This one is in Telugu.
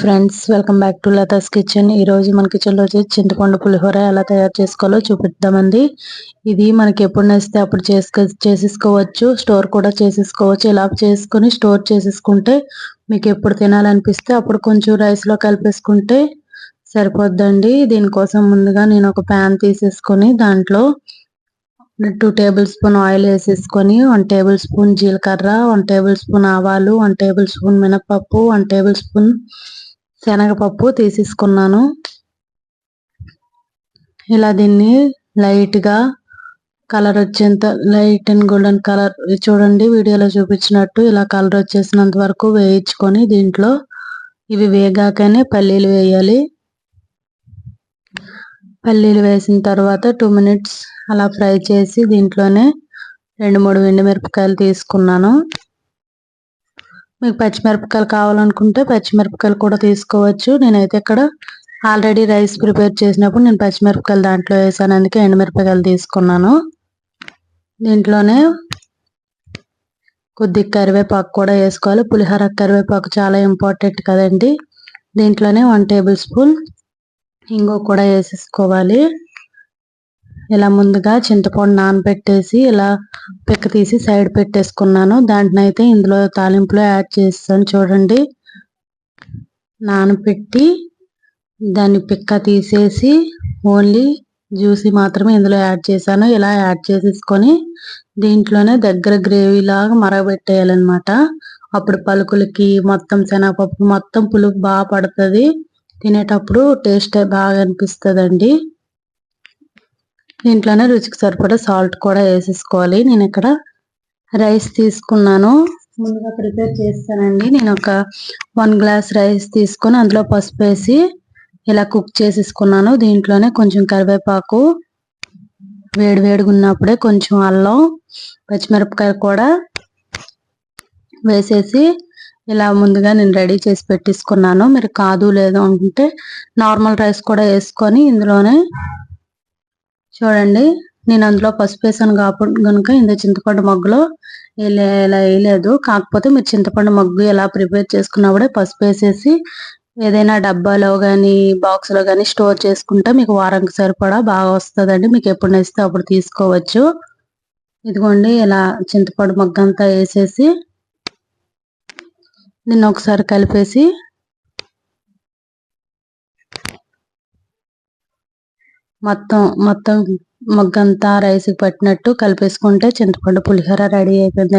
Friends welcome back to Latha's kitchen ఈ రోజు మన కిచెన్లో వచ్చి చింతపండు పులిహోర ఎలా తయారు చేసుకోవాలో చూపిద్దామండి. ఇది మనకి ఎప్పుడు నేస్తే అప్పుడు చేసుకో చేసేసుకోవచ్చు. స్టోర్ కూడా చేసేసుకోవచ్చు. ఇలా చేసుకుని స్టోర్ చేసేసుకుంటే మీకు ఎప్పుడు తినాలనిపిస్తే అప్పుడు కొంచెం రైస్లో కలిపేసుకుంటే సరిపోద్దండి. దీనికోసం ముందుగా నేను ఒక ప్యాన్ తీసేసుకొని దాంట్లో టూ టేబుల్ స్పూన్ ఆయిల్ వేసేసుకొని వన్ టేబుల్ స్పూన్ జీలకర్ర వన్ టేబుల్ స్పూన్ ఆవాలు వన్ టేబుల్ స్పూన్ మినపప్పు వన్ టేబుల్ స్పూన్ శనగపప్పు తీసేసుకున్నాను. ఇలా దీన్ని లైట్గా కలర్ వచ్చేంత లైట్ అండ్ గోల్డెన్ కలర్ చూడండి వీడియోలో చూపించినట్టు ఇలా కలర్ వచ్చేసినంత వరకు వేయించుకొని దీంట్లో ఇవి వేగాకనే పల్లీలు వేయాలి. పల్లీలు వేసిన తర్వాత టూ మినిట్స్ అలా ఫ్రై చేసి దీంట్లోనే రెండు మూడు వెండి మిరపకాయలు తీసుకున్నాను. మీకు పచ్చిమిరపకాయలు కావాలనుకుంటే పచ్చిమిరపకాయలు కూడా తీసుకోవచ్చు. నేనైతే ఇక్కడ ఆల్రెడీ రైస్ ప్రిపేర్ చేసినప్పుడు నేను పచ్చిమిరపకాయలు దాంట్లో వేసాను. అందుకే ఎండుమిరపకాయలు తీసుకున్నాను. దీంట్లోనే కొద్ది కరివేపాకు కూడా వేసుకోవాలి. పులిహోర కరివేపాకు చాలా ఇంపార్టెంట్ కదండి. దీంట్లోనే వన్ టేబుల్ స్పూన్ ఇంగో కూడా వేసేసుకోవాలి. ఇలా ముందుగా చింతపండు నానబెట్టేసి ఇలా పిక్క తీసి సైడ్ పెట్టేసుకున్నాను. దాంట్లో అయితే ఇందులో తాలింపులో యాడ్ చేస్తాను చూడండి. నానబెట్టి దాన్ని పిక్క తీసేసి ఓన్లీ జ్యూసి మాత్రమే ఇందులో యాడ్ చేశాను. ఇలా యాడ్ చేసేసుకొని దీంట్లోనే దగ్గర గ్రేవీ లాగా మరగబెట్టేయాలన్నమాట. అప్పుడు పలుకులకి మొత్తం శనగపప్పు మొత్తం పులుపు బాగా పడుతుంది. తినేటప్పుడు టేస్ట్ బాగా అనిపిస్తుంది దీంట్లోనే రుచికి సరిపడా సాల్ట్ కూడా వేసేసుకోవాలి. నేను ఇక్కడ రైస్ తీసుకున్నాను. ముందుగా ప్రిపేర్ చేస్తానండి. నేను ఒక వన్ గ్లాస్ రైస్ తీసుకొని అందులో పసుపు వేసి ఇలా కుక్ చేసేసుకున్నాను. దీంట్లోనే కొంచెం కరివేపాకు వేడి వేడిగా ఉన్నప్పుడే కొంచెం అల్లం పచ్చిమిరపకాయ కూడా వేసేసి ఇలా ముందుగా నేను రెడీ చేసి పెట్టేసుకున్నాను మీరు కాదు లేదు అంటే నార్మల్ రైస్ కూడా వేసుకొని ఇందులోనే చూడండి. నేను అందులో పసుపు వేసాను కాబట్టి కనుక ఇందులో చింతపండు మగ్గులో ఇలా వేయలేదు. కాకపోతే మీరు చింతపండు మగ్గు ఎలా ప్రిపేర్ చేసుకున్నప్పుడే పసుపు వేసేసి ఏదైనా డబ్బాలో కానీ బాక్స్లో కానీ స్టోర్ చేసుకుంటే మీకు వారానికి సరిపడా బాగా వస్తుందండి. మీకు ఎప్పుడు నచ్చితే అప్పుడు తీసుకోవచ్చు. ఇదిగోండి ఇలా చింతపండు మగ్గంతా వేసేసి దీన్ని ఒకసారి కలిపేసి మొత్తం మొత్తం మగ్గంతా రైస్కి పట్టినట్టు కలిపేసుకుంటే చింతపండు పులిహోర రెడీ అయిపోయింది